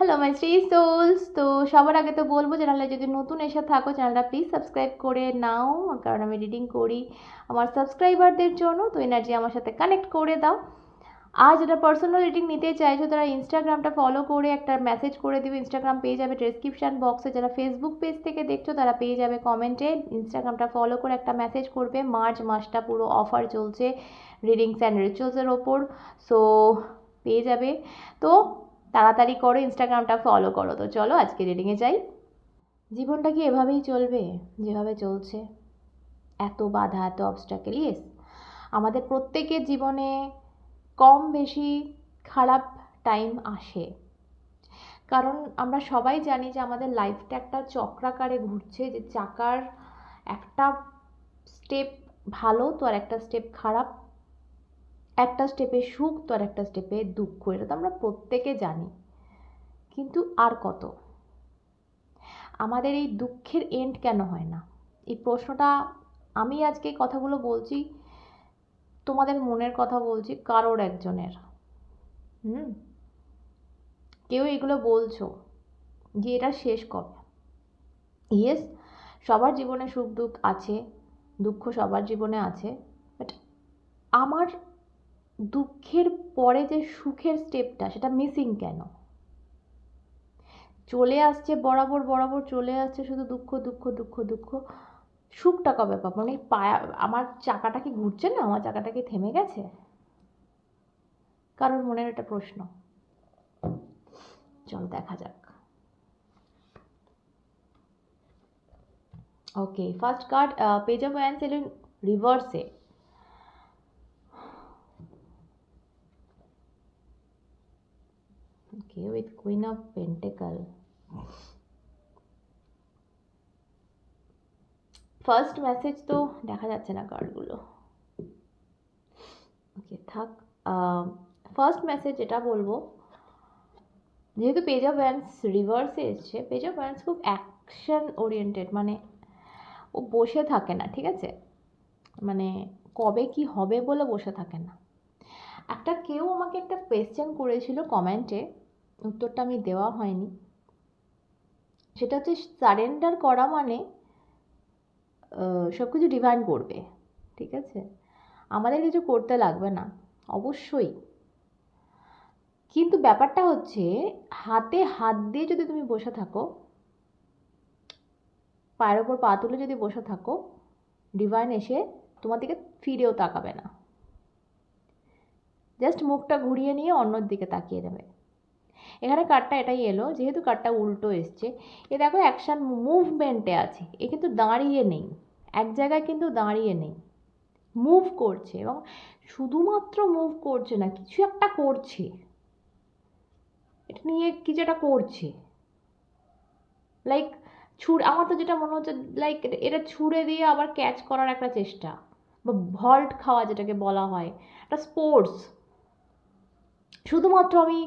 Hello my Shri sols তো সবার আগে তো বলব চ্যানেলে যদি নতুন এসে থাকো চ্যানেলটা প্লিজ সাবস্ক্রাইব করে নাও, কারণ আমি রিডিং করি আমার সাবস্ক্রাইবারদের জন্য, তো এনার্জি আমার সাথে কানেক্ট করে দাও। আর যারা পার্সোনাল রিডিং নিতে চাইছো, তারা ইনস্টাগ্রামটা ফলো করে একটা মেসেজ করে দিবে ইনস্টাগ্রাম পেয়ে যাবে ডেসক্রিপশান বক্সে যারা ফেসবুক পেজ থেকে দেখছ, তারা পেয়ে যাবে কমেন্টে ইনস্টাগ্রামটা ফলো করে একটা মেসেজ করবে মার্চ মাসটা পুরো অফার চলছে রিডিংস অ্যান্ড রিচুয়ালসের ওপর। সো পেয়ে যাবে। তো তাড়াতাড়ি করো ইনস্টাগ্রামটা ফলো করো। তো চলো, আজকে রিডিংয়ে যাই। জীবনটা কি এভাবেই চলবে? যেভাবে চলছে। এত বাধা, এত অবস্টাকেল ইয়েস আমাদের প্রত্যেকের জীবনে কম বেশি খারাপ টাইম আসে। কারণ আমরা সবাই জানি যে আমাদের লাইফটা একটা চক্রাকারে ঘুরছে, যে চাকার একটা স্টেপ ভালো তো আর একটা স্টেপ খারাপ। একটা স্টেপে সুখ তো আর একটা স্টেপে দুঃখ, এটা তো আমরা প্রত্যেকে জানি। কিন্তু আর কত? আমাদের এই দুঃখের এন্ড কেন হয় না? এই প্রশ্নটা আমি আজকে কথাগুলো বলছি, তোমাদের মনের কথা বলছি, কারোর একজনের। হুম? কেউ এগুলো বলছো যে এটা শেষ কবে? ইয়েস সবার জীবনে সুখ দুঃখ আছে, দুঃখ সবার জীবনে আছে বাট আমার দুঃখের পরে যে সুখের স্টেপটা সেটা মিসিং কেন? চলে আসছে বরাবর বরাবর চলে আসছে শুধু দুঃখ দুঃখ দুঃখ দুঃখ। সুখটা কবে পাবো? মানে পায়া, আমার চাকাটা কি ঘুরছে না? আমার চাকাটা কি থেমে গেছে? কারোর মনের একটা প্রশ্ন। চল দেখা যাক। Okay first card page of এলেন রিভার্সে okay with queen of pentacle first message তো দেখা যাচ্ছে না কার্ডগুলো ওকে থাক ফার্স্ট মেসেজ যেটা বলব, যেহেতু পেজ অফ ব্যান্স রিভার্সে এসছে পেজ অফ ব্যান্স খুব অ্যাকশন ওরিয়েন্টেড মানে ও বসে থাকে না, ঠিক আছে? মানে কবে কি হবে বলে বসে থাকে না। একটা কেউ আমাকে একটা কোয়েশ্চেন করেছিল কমেন্টে উত্তরটা আমি দেওয়া হয়নি। সেটা হচ্ছে সারেন্ডার করা মানে সব কিছু ডিভাইন করবে, ঠিক আছে? আমাদের কিছু করতে লাগবে না, অবশ্যই। কিন্তু ব্যাপারটা হচ্ছে, হাতে হাত দিয়ে যদি তুমি বসে থাকো, পায়ের ওপর পা তুলে যদি বসে থাকো ডিভাইন এসে তোমার দিকে ফিরেও তাকাবে না। জাস্ট মুখটা ঘুরিয়ে নিয়ে অন্যর দিকে তাকিয়ে দেবে। এখানে কার্ডটা এটাই এলো, যেহেতু কার্ডটা উল্টো এসছে। এ দেখো অ্যাকশান মুভমেন্টে আছে। এ কিন্তু দাঁড়িয়ে নেই। এক জায়গায় কিন্তু দাঁড়িয়ে নেই। মুভ করছে এবং শুধুমাত্র মুভ করছে না, কিছু একটা করছে। এটা নিয়ে কিছু একটা করছে। লাইক ছুড়ে, আমার তো যেটা মনে হচ্ছে লাইক এটা ছুঁড়ে দিয়ে আবার ক্যাচ করার একটা চেষ্টা। বা ভল্ট খাওয়া, যেটাকে বলা হয়, একটা স্পোর্টস শুধুমাত্র আমি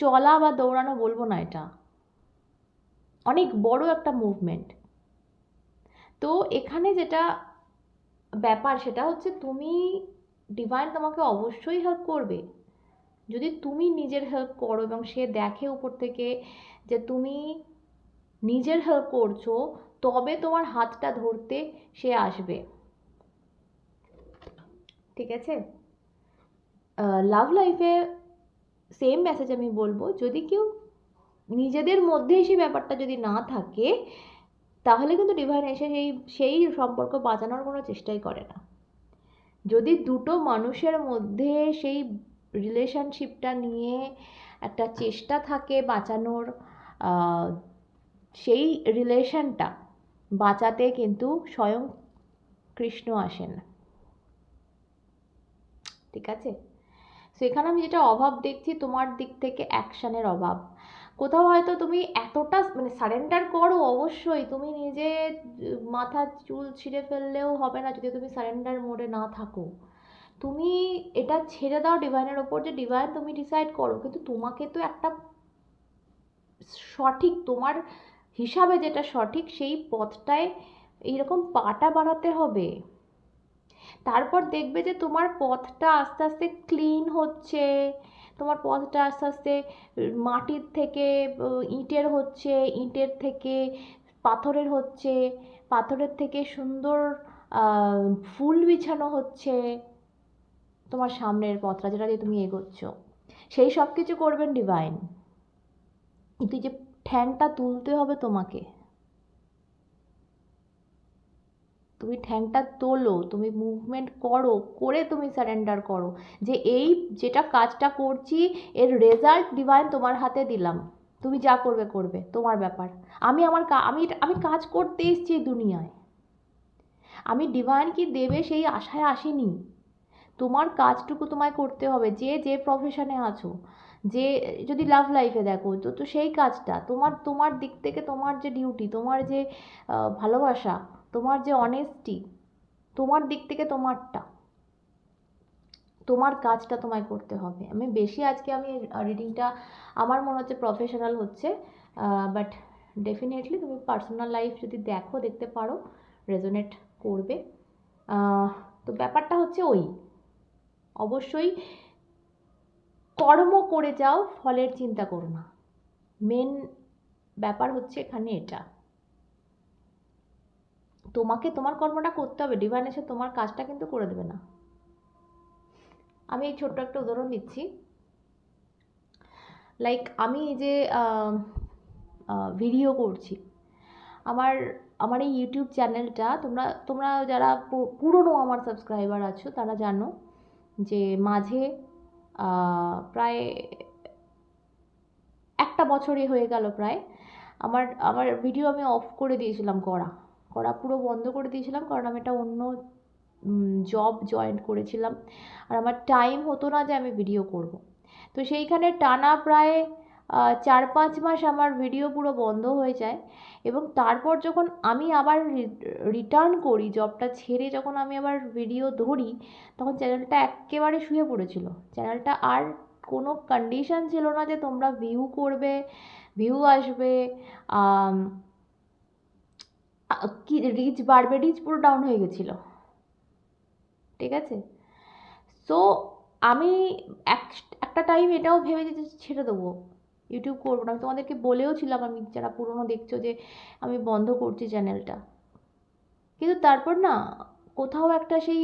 চলা বা দৌড়ানো বলব না এটা। অনেক বড় একটা মুভমেন্ট তো এখানে যেটা ব্যাপার সেটা হচ্ছে তুমি ডিভাইন তোমাকে অবশ্যই হেল্প করবে। যদি তুমি নিজের হেল্প করো এবং সে দেখে উপর থেকে যে তুমি নিজের হেল্প করছ, তবে তোমার হাতটা ধরতে সে আসবে। ঠিক আছে? লাভ লাইফে সেম মেসেজ আমি বলব, যদি কেউ নিজেদের মধ্যেই সেই ব্যাপারটা যদি না থাকে, তাহলে কিন্তু ডিভাইন এসে সেই সেই সম্পর্ক বাঁচানোর কোনো চেষ্টাই করে না। যদি দুটো মানুষের মধ্যে সেই রিলেশনশিপটা নিয়ে একটা চেষ্টা থাকে বাঁচানোর সেই রিলেশনটা বাঁচাতে কিন্তু স্বয়ং কৃষ্ণ আসেন। ঠিক আছে? সেখানে আমি যেটা অভাব দেখছি তোমার দিক থেকে অ্যাকশানের অভাব। কোথাও হয়তো তুমি এতটা মানে সারেন্ডার করো অবশ্যই, তুমি নিজে মাথা চুল ছিঁড়ে ফেললেও হবে না যদি তুমি সারেন্ডার মোডে না থাকো। তুমি এটা ছেড়ে দাও ডিভাইনের ওপর যে ডিভাইন তুমি ডিসাইড করো, কিন্তু তোমাকে তো একটা সঠিক তোমার হিসাবে যেটা সঠিক সেই পথটায় এইরকম পাটা বাড়াতে হবে। তারপর দেখবে যে তোমার পথটা আস্তে আস্তে ক্লিন হচ্ছে, তোমার পথটা আস্তে আস্তে মাটির থেকে ইটের হচ্ছে, ইটের থেকে পাথরের হচ্ছে, পাথরের থেকে সুন্দর ফুল বিছানো হচ্ছে তোমার সামনের পথটা যেটা দিয়ে তুমি এগোচ্ছ। সেই সব কিছু করবেন ডিভাইন কিন্তু যে ঠ্যাংটা তুলতে হবে তোমাকে। তুমি ঠ্যাংটা তোলো, তুমি মুভমেন্ট করো, করে তুমি সারেন্ডার করো। যে এই যেটা কাজটা করছি, এর রেজাল্ট ডিভাইন তোমার হাতে দিলাম। তুমি যা করবে করবে। তোমার ব্যাপার। আমি আমার আমি আমি কাজ করতে এসেছি এই দুনিয়ায়। আমি ডিভাইন কি দেবে সেই আশায় আসিনি। তোমার কাজটুকু তোমায় করতে হবে। যে যে প্রফেশনে আছো, যে, যদি লাভ লাইফে দেখো, তো তো সেই কাজটা, তোমার তোমার দিক থেকে তোমার যে ডিউটি তোমার যে ভালোবাসা তোমার যে অনেস্টি তোমার দিক থেকে তোমারটা, তোমার কাজটা তোমায় করতে হবে। আমি বেশি আজকে আমি রিডিংটা আমার মনে হচ্ছে প্রফেশনাল হচ্ছে বাট ডেফিনেটলি তুমি পার্সোনাল লাইফ যদি দেখো, দেখতে পারো রেজোনেট করবে। তো ব্যাপারটা হচ্ছে ওই, অবশ্যই কর্ম করে যাও, ফলের চিন্তা করো না। মেন ব্যাপার হচ্ছে এখানে এটা। তোমাকে তোমার কর্মটা করতে হবে। ডিভাইন এসে তোমার কাজটা কিন্তু করে দেবে না। আমি এই ছোট্ট একটা উদাহরণ দিচ্ছি। লাইক আমি যে ভিডিও করছি। আমার আমার এই ইউটিউব চ্যানেলটা তোমরা তোমরা যারা পুরনো আমার সাবস্ক্রাইবার আছো, তারা জানো যে মাঝে প্রায় একটা বছরই হয়ে গেল প্রায়। আমার আমার ভিডিও আমি অফ করে দিয়েছিলাম করা। করা। পুরো বন্ধ করে দিয়েছিলাম কারণ আমি একটা অন্য জব জয়েন করেছিলাম। আর আমার টাইম হতো না যে আমি ভিডিও করব। তো সেইখানে টানা প্রায় চার পাঁচ মাস আমার ভিডিও পুরো বন্ধ হয়ে যায় এবং তারপর যখন আমি আবার রিটার্ন করি জবটা ছেড়ে যখন আমি আবার ভিডিও ধরি, তখন চ্যানেলটা একেবারে শুয়ে পড়েছিল। চ্যানেলটা আর কোনো কন্ডিশন ছিল না যে তোমরা ভিউ করবে ভিউ আসবে কি রিচ বাড়বে? রিচ পুরো ডাউন হয়ে গেছিল। ঠিক আছে? সো আমি এক, একটা টাইম এটাও ভেবে যে ছেড়ে দেবো। ইউটিউব করব না। আমি তোমাদেরকে বলেও ছিলাম আমি, যারা পুরনো দেখছ যে, আমি বন্ধ করছি চ্যানেলটা কিন্তু তারপর না, কোথাও একটা সেই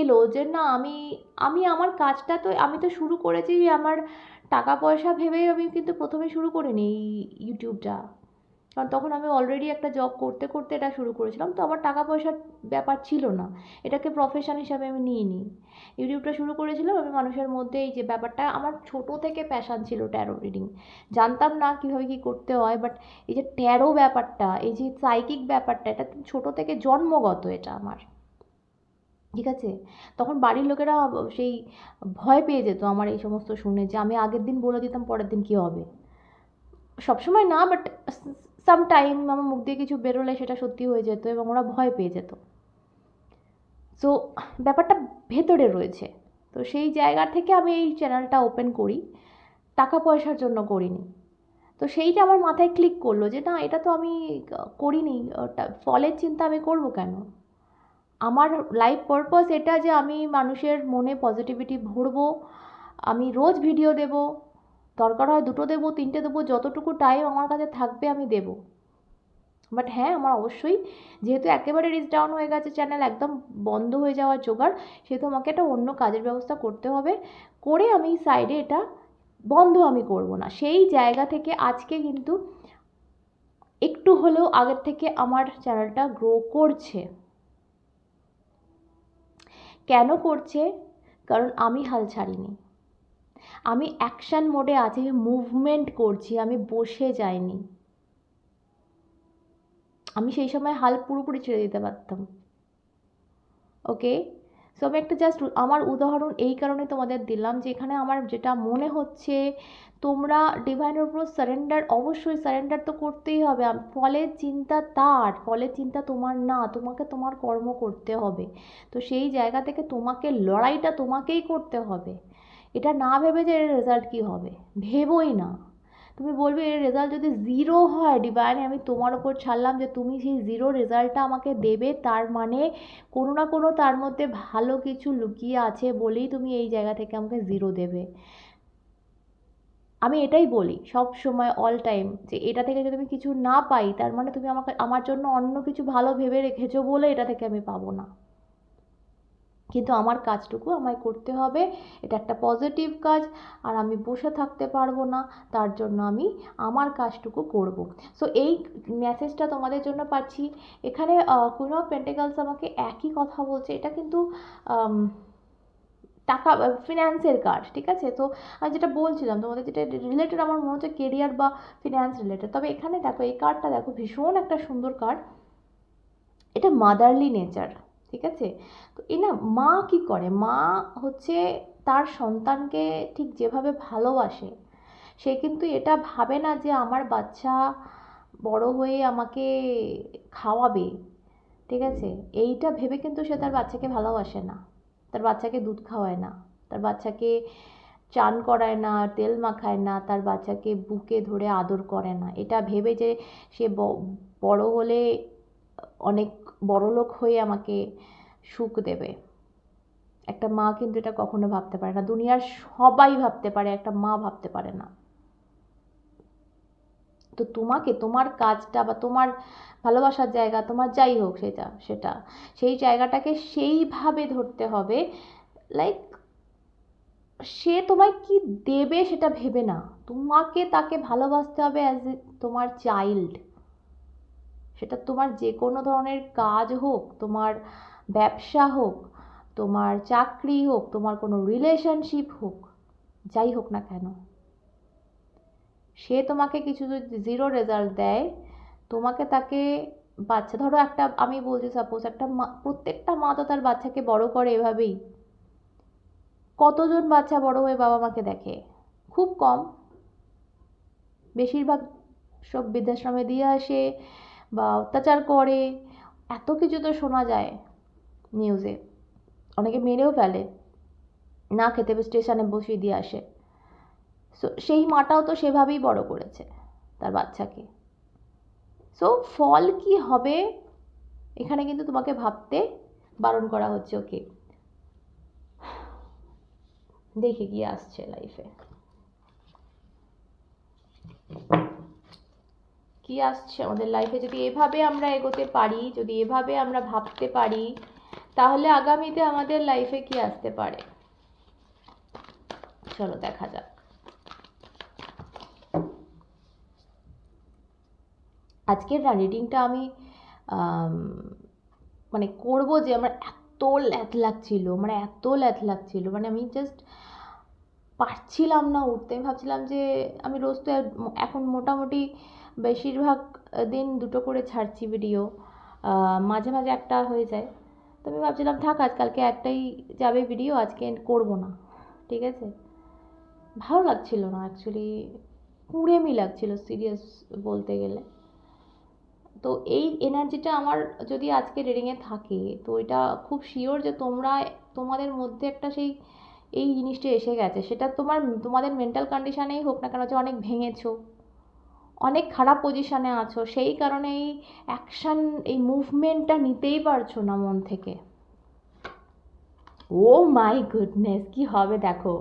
এলো যে, না, আমি আমি আমার কাজটা তো, আমি তো শুরু করেছি, আমার টাকা পয়সা ভেবেই আমি কিন্তু প্রথমে শুরু করিনি এই ইউটিউবটা কারণ তখন আমি অলরেডি একটা জব করতে করতে এটা শুরু করেছিলাম। তো আমার টাকা পয়সার ব্যাপার ছিল না। এটাকে প্রফেশন হিসাবে আমি নিইনি। ইউটিউবটা শুরু করেছিলাম আমি মানুষের মধ্যে এই যে ব্যাপারটা, আমার ছোট থেকে প্যাশান ছিল ট্যারো রিডিং জানতাম না কীভাবে কী করতে হয় বাট এই যে ট্যারো ব্যাপারটা, এই যে সাইকিক ব্যাপারটা, এটা ছোট থেকে জন্মগত এটা আমার। ঠিক আছে? তখন বাড়ির লোকেরা সেই ভয় পেয়ে যেত আমার এই সমস্ত শুনে যে আমি আগের দিন বলে দিতাম, পরের দিন কী হবে? সবসময় না বাট সাম টাইম আমার মুখ দিয়ে কিছু বেরোলে সেটা সত্যি হয়ে যেত এবং ওরা ভয় পেয়ে যেত। সো ব্যাপারটা ভেতরে রয়েছে। তো সেই জায়গা থেকে আমি এই চ্যানেলটা ওপেন করি, টাকা পয়সার জন্য করিনি। তো সেইটা আমার মাথায় ক্লিক করল যে, না, এটা তো আমি করিনি ফলের চিন্তা আমি করব কেন? আমার লাইফ পারপাস এটা যে আমি মানুষের মনে পজিটিভিটি ভরবো, আমি রোজ ভিডিও দেব দরকার হয় দুটো দেবো, তিনটে দেবো, যতটুকু টাইম আমার কাছে থাকবে আমি দেবো। বাট হ্যাঁ আমার অবশ্যই যেহেতু একেবারে রিচ ডাউন হয়ে গেছে চ্যানেল একদম বন্ধ হয়ে যাওয়ার জোগাড়, সেহেতু আমাকে একটা অন্য কাজের ব্যবস্থা করতে হবে। করে আমি সাইডে এটা বন্ধ আমি করব না। সেই জায়গা থেকে আজকে কিন্তু একটু হলেও আগের থেকে আমার চ্যানেলটা গ্রো করছে। কেন করছে? কারণ আমি হাল ছাড়িনি। আমি অ্যাকশান মোডে আছি, আমি মুভমেন্ট করছি, আমি বসে যাইনি। আমি সেই সময় হাল পুরোপুরি ছেড়ে দিতে পারতাম। ওকে সো আমি একটা জাস্ট আমার উদাহরণ এই কারণে তোমাদের দিলাম যে এখানে আমার যেটা মনে হচ্ছে, তোমরা ডিভাইনের উপর সারেন্ডার অবশ্যই সারেন্ডার তো করতেই হবে। ফলের চিন্তা তার ফলের চিন্তা তোমার না, তোমাকে তোমার কর্ম করতে হবে। তো সেই জায়গা থেকে তোমাকে লড়াইটা তোমাকেই করতে হবে। এটা না ভেবে যে এর রেজাল্ট কী হবে, ভেবোই না। তুমি বলবে এর রেজাল্ট যদি জিরো হয় ডিভাইন আমি তোমার ওপর ছাড়লাম যে তুমি সেই জিরো রেজাল্টটা আমাকে দেবে, তার মানে কোনো না কোনো তার মধ্যে ভালো কিছু লুকিয়ে আছে বলেই তুমি এই জায়গা থেকে আমাকে জিরো দেবে। আমি এটাই বলি সব সময় অল টাইম যে এটা থেকে যদি আমি কিছু না পাই, তার মানে তুমি আমাকে, আমার জন্য অন্য কিছু ভালো ভেবে রেখেছো বলে এটা থেকে আমি পাবো না। কিন্তু আমার কাজটুকু আমায় করতে হবে। এটা একটা পজিটিভ কাজ আর আমি বসে থাকতে পারব না, তার জন্য আমি আমার কাজটুকু করব। সো এই মেসেজটা তোমাদের জন্য পাচ্ছি। এখানে কুইন অফ পেন্টিকালস আমাকে একই কথা বলছে। এটা কিন্তু টাকা ফিনান্সের কার্ড ঠিক আছে? তো, আমি যেটা বলছিলাম, তোমাদের যেটা রিলেটেড আমার মনে হচ্ছে কেরিয়ার বা ফিনান্স রিলেটেড তবে এখানে দেখো, এই কার্ডটা দেখো, ভীষণ একটা সুন্দর কার্ড এটা মাদারলি নেচার ঠিক আছে? তো এই না, মা কি করে? মা হচ্ছে তার সন্তানকে ঠিক যেভাবে ভালোবাসে, সে কিন্তু এটা ভাবে না যে আমার বাচ্চা বড় হয়ে আমাকে খাওয়াবে, ঠিক আছে? এইটা ভেবে কিন্তু সে তার বাচ্চাকে ভালোবাসে না। তার বাচ্চাকে দুধ খাওয়ায় না, তার বাচ্চাকে চান করায় না, তেল মাখায় না, তার বাচ্চাকে বুকে ধরে আদর করে না। এটা ভেবে যে সে বড় হলে অনেক বড়লোক হয়ে আমাকে সুখ দেবে। একটা মা কিন্তু এটা কখনো ভাবতে পারে না। দুনিয়ার সবাই ভাবতে পারে, একটা মা ভাবতে পারে না। তো তোমাকে, তোমার কাজটা বা তোমার ভালোবাসার জায়গা, তোমার যাই হোক সেটা সেটা, সেই জায়গাটাকে সেইভাবে ধরতে হবে লাইক সে তোমায় কি দেবে সেটা ভেবে না। তোমাকে তাকে ভালোবাসতে হবে অ্যাজ তোমার চাইল্ড সেটা তোমার যে কোনো ধরনের কাজ হোক, তোমার ব্যবসা হোক, তোমার চাকরি হোক, তোমার কোনো রিলেশনশিপ হোক, যাই হোক না কেন, সে তোমাকে কিছু যদি জিরো রেজাল্ট দেয়, তোমাকে তাকে বাচ্চা, ধরো একটা, আমি বলছি সাপোজ একটা মা, প্রত্যেকটা মা তো তার বাচ্চাকে বড় করে এভাবেই, কতজন বাচ্চা বড় হয়ে বাবা মাকে দেখে? খুব কম। বেশিরভাগ সব বৃদ্ধাশ্রমে দিয়ে আসে বা অত্যাচার করে, এত কিছু তো শোনা যায় নিউজে অনেকে মেরেও ফেলে, না খেতে স্টেশনে বসিয়ে দিয়ে আসে। সো সেই মাটাও তো সেভাবেই বড় করেছে তার বাচ্চাকে। সো ফল কি হবে এখানে কিন্তু তোমাকে ভাবতে বারণ করা হচ্ছে ওকে দেখে কি আসছে লাইফে কি আসছে আমাদের লাইফে যদি এভাবে আমরা এগোতে পারি, যদি এভাবে আমরা ভাবতে পারি, তাহলে আগামীতে আমাদের লাইফে কি আসতে পারে? চলো দেখা যাক। আজকের রিডিংটা আমি মানে করব যে আমার এত ল্যাথ লাগছিল মানে এত ল্যাথ লাগছিল মানে আমি জাস্ট পারছিলাম না উঠতে। আমি ভাবছিলাম যে আমি রোজ তো এখন মোটামুটি বেশিরভাগ দিন দুটো করে ছাড়ছি ভিডিও মাঝে মাঝে একটা হয়ে যায়। তো আমি ভাবছিলাম, থাক, আজকালকে একটাই যাবে ভিডিও আজকে করব না। ঠিক আছে? ভালো লাগছিল না অ্যাকচুয়ালি কুঁড়েমি লাগছিল সিরিয়াস বলতে গেলে। তো এই এনার্জিটা আমার যদি আজকে রিডিংয়ে থাকে, তো এটা খুব শিওর যে তোমরা, তোমাদের মধ্যে একটা সেই, এই জিনিসটা এসে গেছে। সেটা তোমার, তোমাদের মেন্টাল কন্ডিশনেই হোক না কেন, যে অনেক ভেঙেছো। অনেক খারাপ পজিশনে আছো, সেই কারণে এই অ্যাকশান এই মুভমেন্টটা নিতেই পারছ না মন থেকে। ও মাই গুডনেস কি হবে দেখো।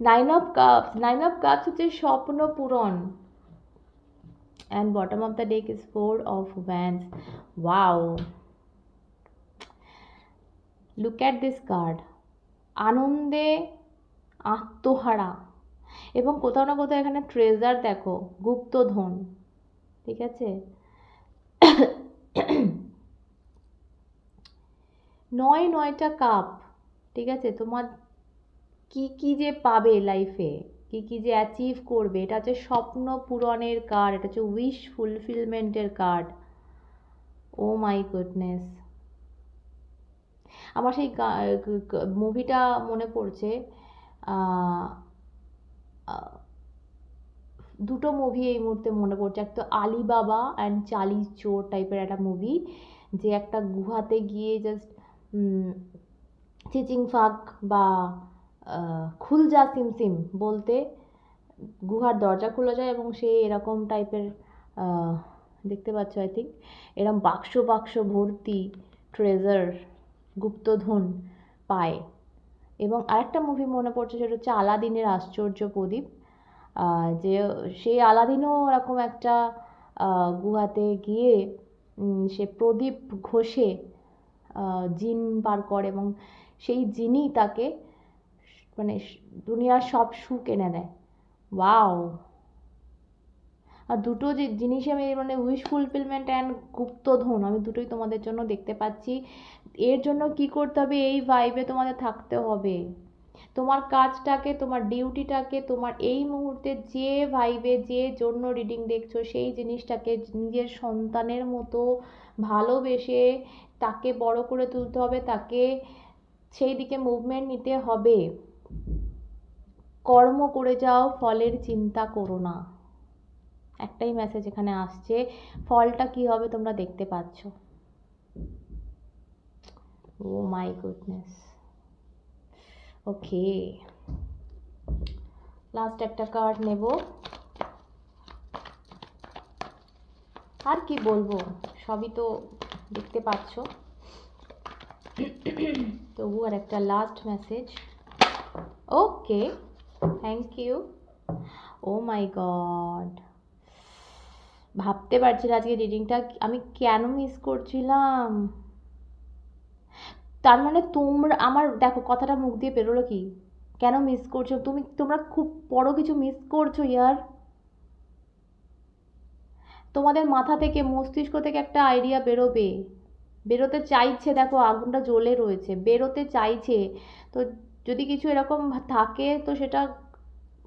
Nine of cups nine of cups হচ্ছে স্বপ্ন পূরণ। And bottom of the deck is four of wands wow! Look at this card আনন্দে আত্মহারা। এবং কোথাও না কোথাও এখানে ট্রেজার দেখো, গুপ্তধন, ঠিক আছে? নয় নয়টা কাপ, ঠিক আছে? তোমার কি কি যে পাবে লাইফে কি কি যে অ্যাচিভ করবে, এটা হচ্ছে স্বপ্ন পূরণের কার্ড এটা হচ্ছে উইশ ফুলফিলমেন্টের কার্ড ও মাই গুডনেস আমার সেই মুভিটা মনে পড়ছে দুটো মুভি এই মুহূর্তে মনে পড়ছে। একটা আলিবাবা অ্যান্ড চালি চোর টাইপের একটা মুভি যে একটা গুহাতে গিয়ে জাস্ট চিচিং ফাঁক বা খুলজা সিমসিম বলতে গুহার দরজা খুলে যায় এবং সে এরকম টাইপের দেখতে পাচ্ছ আই থিঙ্ক এরকম বাক্স বাক্স ভর্তি ট্রেজার গুপ্তধন পায়। এবং আরেকটা মুভি মনে পড়ছে সেটা হচ্ছে আলাদিনের আশ্চর্য প্রদীপ। যে সেই আলাদিনও ওরকম একটা গুহাতে গিয়ে সে প্রদীপ ঘষে জিন বার করে এবং সেই জিনই তাকে মানে দুনিয়ার সব সুখ এনে দেয়। ওয়াও আর দুটো যে জিনিসই আমি মানে উইশ ফুলফিলমেন্ট অ্যান্ড গুপ্তধন আমি দুটোই তোমাদের জন্য দেখতে পাচ্ছি। এর জন্য কি করতে হবে? এই ভাইবে তোমাদের থাকতে হবে। তোমার কাজটাকে, তোমার ডিউটিটাকে তোমার এই মুহূর্তে যে ভাইবে যে জন্য রিডিং দেখছ, সেই জিনিসটাকে নিজের সন্তানের মতো ভালোবেসে তাকে বড় করে তুলতে হবে, তাকে সেই দিকে মুভমেন্ট নিতে হবে। কর্ম করে যাও, ফলের চিন্তা করো না। একটাই মেসেজ এখানে আসছে, ফলটা কি হবে তোমরা দেখতে পাচ্ছ। Oh my goodness okay last একটা কার্ড নেব। আর কি বলব? সবই তো দেখতে পাচ্ছ। তবু আর একটা last message okay thank you oh my god ভাবতে পারছি না আজকে রিডিংটা আমি কেন মিস করছিলাম? তার মানে তোমরা, আমার, দেখো, কথাটা মুখ দিয়ে বেরোলো কি? কেন মিস করছ? তুমি, তোমরা খুব বড় কিছু মিস করছ, ইয়ার। তোমাদের মাথা থেকে, মস্তিষ্ক থেকে একটা আইডিয়া বেরোবে। বেরোতে চাইছে, দেখো, আগুনটা জ্বলে রয়েছে। বেরোতে চাইছে। তো যদি কিছু এরকম থাকে, তো সেটা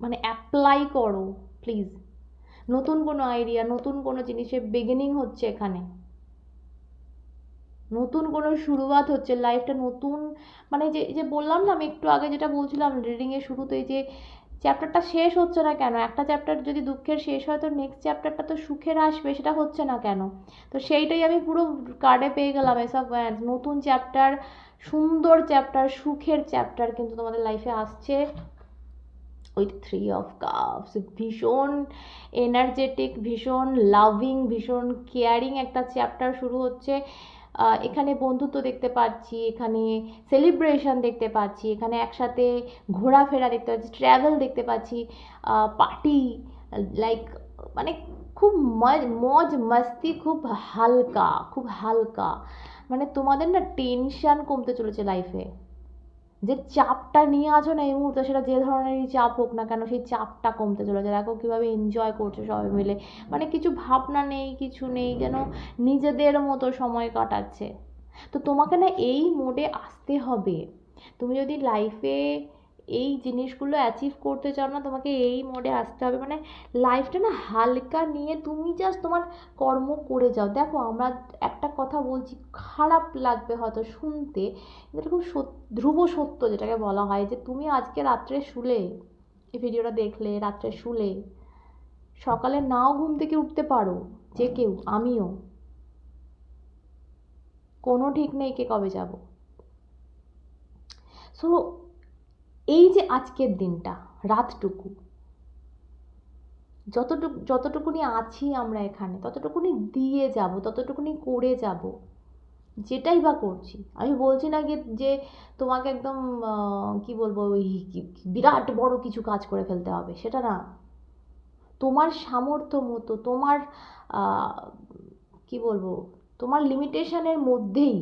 মানে অ্যাপ্লাই করো প্লিজ নতুন কোনো আইডিয়া নতুন কোনো জিনিসের বিগিনিং হচ্ছে এখানে। নতুন কোনো শুরুয়াত হচ্ছে লাইফটা নতুন মানে যে যে বললাম না আমি একটু আগে যেটা বলছিলাম রিডিংয়ের শুরুতেই যে চ্যাপ্টারটা শেষ হচ্ছে না কেন? একটা চ্যাপ্টার যদি দুঃখের শেষ হয় তো নেক্সট চ্যাপ্টারটা তো সুখের আসবে, সেটা হচ্ছে না কেন? তো সেইটাই আমি পুরো কার্ডে পেয়ে গেলাম এসব নতুন চ্যাপ্টার সুন্দর চ্যাপ্টার সুখের চ্যাপ্টার কিন্তু তোমাদের লাইফে আসছে। উইথ থ্রি অফ কাপস ভীষণ এনার্জেটিক ভীষণ লাভিং ভীষণ কেয়ারিং একটা চ্যাপ্টার শুরু হচ্ছে। এখানে বন্ধুত্ব দেখতে পাচ্ছি, এখানে সেলিব্রেশন দেখতে পাচ্ছি, এখানে একসাথে ঘোরাফেরা দেখতে পাচ্ছি ট্র্যাভেল দেখতে পাচ্ছি পার্টি লাইক মানে খুব মজ মজ মস্তি, খুব হালকা খুব হালকা। মানে তোমাদের না টেনশন কমতে চলেছে লাইফে যে চাপটা নিয়ে আছো না এই মুহূর্তে, সেটা যে ধরনেরই চাপ হোক না কেন, সেই চাপটা কমতে চলেছে। দেখো কীভাবে এনজয় করছ সবাই মিলে। মানে কিছু ভাবনা নেই, কিছু নেই, যেন নিজেদের মতো সময় কাটাচ্ছে। তো তোমাকে না এই মোডে আসতে হবে। তুমি যদি লাইফে এই জিনিসগুলো অ্যাচিভ করতে চাও না, তোমাকে এই মোডে আসতে হবে। মানে লাইফটা না হালকা নিয়ে তুমি জাস্ট তোমার কর্ম করে যাও। দেখো, আমরা একটা কথা বলছি, খারাপ লাগবে হয়তো শুনতে, কিন্তু এটা খুব ধ্রুব সত্য যেটাকে বলা হয় যে তুমি আজকে রাত্রে শুলে, এই ভিডিওটা দেখলে, রাত্রে শুলে, সকালে নাও ঘুম থেকে উঠতে পারো, যে কেউ, আমিও। কোনো ঠিক নেই কে কবে যাব। সো এই যে আজকের দিনটা, রাতটুকু। যতটুকু, যতটুকুনি আছি আমরা এখানে, ততটুকুনি দিয়ে যাব, ততটুকুনি করে যাব, যেটাই বা করছি। আমি বলছি না যে তোমাকে একদম কি বলব, ওই বিরাট বড় কিছু কাজ করে ফেলতে হবে, সেটা না। তোমার সামর্থ্য মতো, তোমার কি বলব, তোমার লিমিটেশনের মধ্যেই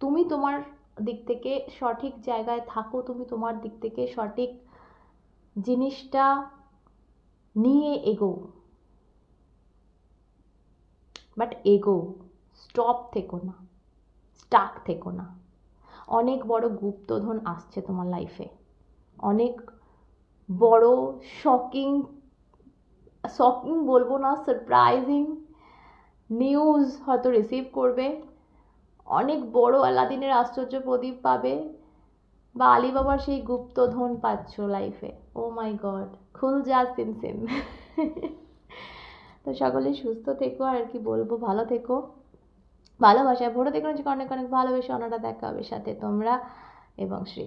তুমি তোমার দিক থেকে সঠিক জায়গায় থাকো, তুমি তোমার দিক থেকে সঠিক জিনিসটা নিয়ে এগো। বাট এগো স্টপ থেকো না স্টাক থেকো না। অনেক বড় গুপ্তধন আসছে তোমার লাইফে অনেক বড় শকিং শকিং বলব না সারপ্রাইজিং নিউজ হয়তো রিসিভ করবে। অনেক বড় আলাদিনের আশ্চর্য প্রদীপ পাবে বা আলিবাবার সেই গুপ্ত ধন পাচ্ছ লাইফে ও মাই গড খুল যা সিম সিম। তো সকলে সুস্থ থেকো, আর কি বলব, ভালো থেকো। ভালোবাসায় ভরে থেকো অনেক অনেক ভালোবেসে, অন্যটা দেখা হবে সাথে তোমরা এবং শ্রী।